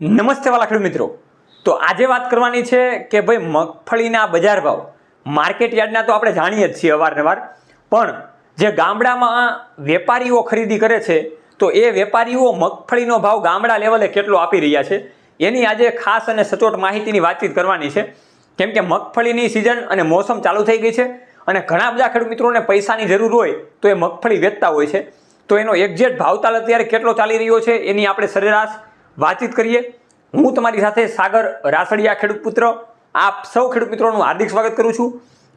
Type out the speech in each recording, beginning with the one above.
નમસ્તે વાલા મિત્રો. તો આજે વાત કરવાની છે કે ભાઈ મગફળીના બજાર ભાવ. માર્કેટ યાર્ડના તો આપણે જાણીએ જ છીએ અવારનવાર. પણ જે ગામડામાં વેપારીઓ ખરીદી કરે છે, તો એ વેપારીઓ મગફળીનો ભાવ ગામડા લેવલે કેટલો આપી રહ્યા છે? એની આજે ખાસ અને સચોટ માહિતીની વાતચીત કરવાની છે. કેમ કે મગફળીની સિઝન અને મોસમ ચાલુ થઈ ગઈ છે અને ઘણા બધા ખેડૂત મિત્રોને પૈસાની જરૂર હોય તો એ મગફળી વેચતા હોય છે. તો એનો એક્ઝેક્ટ ભાવતાલ અત્યારે કેટલો ચાલી રહ્યો છે એની આપણે સરેરાશ વાતચીત કરીએ. હું તમારી સાથે સાગર રાસડિયા ખેડૂત પુત્ર, આપ સૌ ખેડૂત મિત્રોનું હાર્દિક સ્વાગત કરું છું.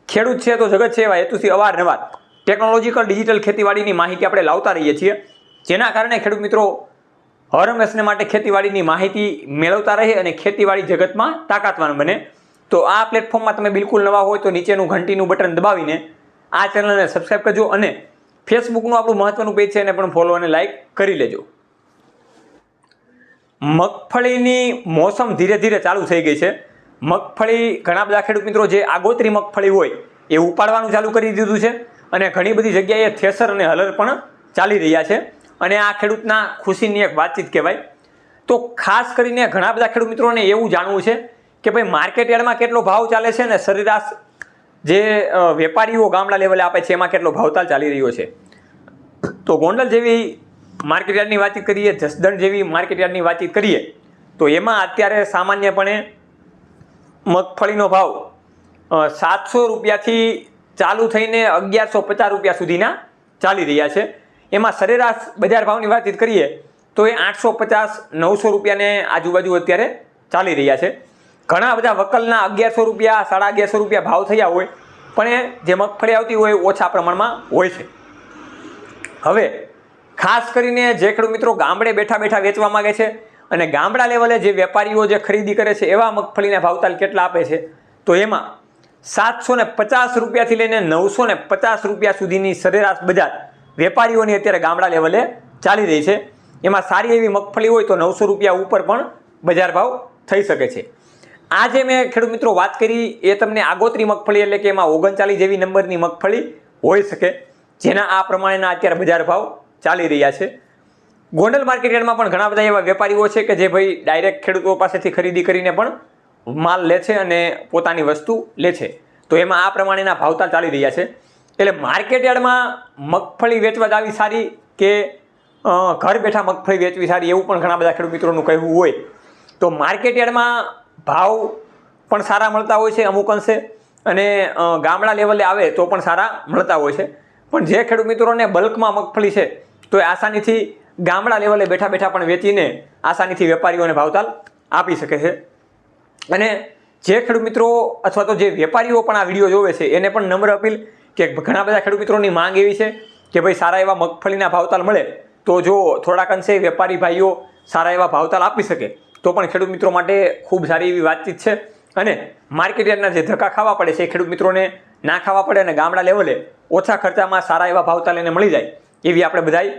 ખેડૂત છે તો જગત છે એવા હેતુથી અવારનવાર ટેકનોલોજીકલ ડિજિટલ ખેતીવાડીની માહિતી આપણે લાવતા રહીએ છીએ. જેના કારણે ખેડૂત મિત્રો હરમેશને માટે ખેતીવાડીની માહિતી મેળવતા રહે અને ખેતીવાડી જગતમાં તાકાતવાન બને. તો આ પ્લેટફોર્મમાં તમે બિલકુલ નવા હોય તો નીચેનું ઘંટીનું બટન દબાવીને આ ચેનલને સબસ્ક્રાઈબ કરજો અને ફેસબુકનું આપણું મહત્વનું પેજ છે એને પણ ફોલો અને લાઇક કરી લેજો. મગફળીની મોસમ ધીરે ધીરે ચાલુ થઈ ગઈ છે. મગફળી ઘણા બધા ખેડૂત મિત્રો જે આગોતરી મગફળી હોય એ ઉપાડવાનું ચાલુ કરી દીધું છે અને ઘણી બધી જગ્યાએ થેસર અને હલર પણ ચાલી રહ્યા છે. અને આ ખેડૂતના ખુશીની એક વાતચીત કહેવાય. તો ખાસ કરીને ઘણા બધા ખેડૂત મિત્રોને એવું જાણવું છે કે ભાઈ માર્કેટ યાર્ડમાં કેટલો ભાવ ચાલે છે અને સરેરાશ જે વેપારીઓ ગામડા લેવલે આપે છે, એમાં કેટલો ભાવતાલ ચાલી રહ્યો છે. તો ગોંડલ જેવી માર્કેટ યાર્ડની વાતચીત કરીએ, જસદણ જેવી માર્કેટયાર્ડની વાતચીત કરીએ, તો એમાં અત્યારે સામાન્યપણે મગફળીનો ભાવ સાતસો રૂપિયાથી ચાલુ થઈને અગિયારસો પચાસ રૂપિયા સુધીના ચાલી રહ્યા છે. એમાં સરેરાશ બજાર ભાવની વાતચીત કરીએ, તો એ આઠસો પચાસ, નવસો રૂપિયાને આજુબાજુ અત્યારે ચાલી રહ્યા છે. ઘણા બધા વકલના અગિયારસો રૂપિયા, સાડા અગિયારસો રૂપિયા ભાવ થયા હોય, પણ એ જે મગફળી આવતી હોય ઓછા પ્રમાણમાં હોય છે. હવે ખાસ કરીને જે ખેડૂત મિત્રો ગામડે બેઠા બેઠા વેચવા માંગે છે અને ગામડા લેવલે જે વેપારીઓ જે ખરીદી કરે છે એવા મગફળીના ભાવતાલ કેટલા આપે છે? તો એમાં સાતસો ને પચાસ રૂપિયાથી લઈને નવસો ને પચાસ રૂપિયા સુધીની સરેરાશ બજાર વેપારીઓની અત્યારે ગામડા લેવલે ચાલી રહી છે. એમાં સારી એવી મગફળી હોય તો નવસો રૂપિયા ઉપર પણ બજાર ભાવ થઈ શકે છે. આ જે મેં ખેડૂત મિત્રો વાત કરી એ તમને આગોતરી મગફળી એટલે કે એમાં ઓગણચાલીસ જેવી નંબરની મગફળી હોઈ શકે, જેના આ પ્રમાણેના અત્યારે બજાર ભાવ ચાલી રહ્યા છે. ગોંડલ માર્કેટ યાર્ડમાં પણ ઘણા બધા એવા વેપારીઓ છે કે જે ભાઈ ડાયરેક્ટ ખેડૂતો પાસેથી ખરીદી કરીને પણ માલ લે છે અને પોતાની વસ્તુ લે છે. તો એમાં આ પ્રમાણેના ભાવતાલ ચાલી રહ્યા છે. એટલે માર્કેટ યાર્ડમાં મગફળી વેચવા જાવી સારી કે ઘર બેઠા મગફળી વેચવી સારી એવું પણ ઘણા બધા ખેડૂત મિત્રોનું કહેવું હોય. તો માર્કેટ યાર્ડમાં ભાવ પણ સારા મળતા હોય છે અમુક અંશે અને ગામડા લેવલે આવે તો પણ સારા મળતા હોય છે. પણ જે ખેડૂત મિત્રોને બલ્કમાં મગફળી છે તો એ આસાનીથી ગામડા લેવલે બેઠા બેઠા પણ વેચીને આસાનીથી વેપારીઓને ભાવતાલ આપી શકે છે. અને જે ખેડૂત મિત્રો અથવા તો જે વેપારીઓ પણ આ વીડિયો જોવે છે, એને પણ નમ્ર અપીલ કે ઘણા બધા ખેડૂત મિત્રોની માંગ એવી છે કે ભાઈ સારા એવા મગફળીના ભાવતાલ મળે તો જો થોડાક અંશે વેપારી ભાઈઓ સારા એવા ભાવતાલ આપી શકે, તો પણ ખેડૂત મિત્રો માટે ખૂબ સારી એવી વાતચીત છે. અને માર્કેટયાર્ડના જે ધક્કા ખાવા પડે છે, એ ખેડૂત મિત્રોને ના ખાવા પડે અને ગામડા લેવલે ઓછા ખર્ચામાં સારા એવા ભાવતાલ એને મળી જાય. એવી આપણે બધાય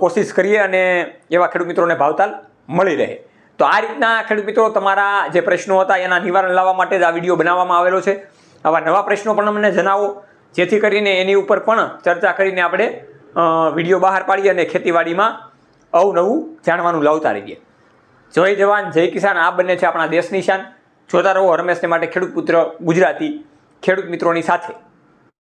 કોશિશ કરીએ અને એવા ખેડૂત મિત્રોને ભાવતાલ મળી રહે. તો આ રીતના ખેડૂત મિત્રો તમારા જે પ્રશ્નો હતા એના નિવારણ લાવવા માટે જ આ વીડિયો બનાવવામાં આવેલો છે. આવા નવા પ્રશ્નો પણ અમને જણાવો. જેથી કરીને એની ઉપર પણ ચર્ચા કરીને આપણે વીડિયો બહાર પાડીએ અને ખેતીવાડીમાં અવનવું જાણવાનું લાવતા રહીએ. જય જવાન, જય કિસાન. આ બંને છે આપણા દેશની શાન. જોતા રહો હરમેશને માટે ખેડૂત પુત્ર ગુજરાતી ખેડૂત મિત્રોની સાથે.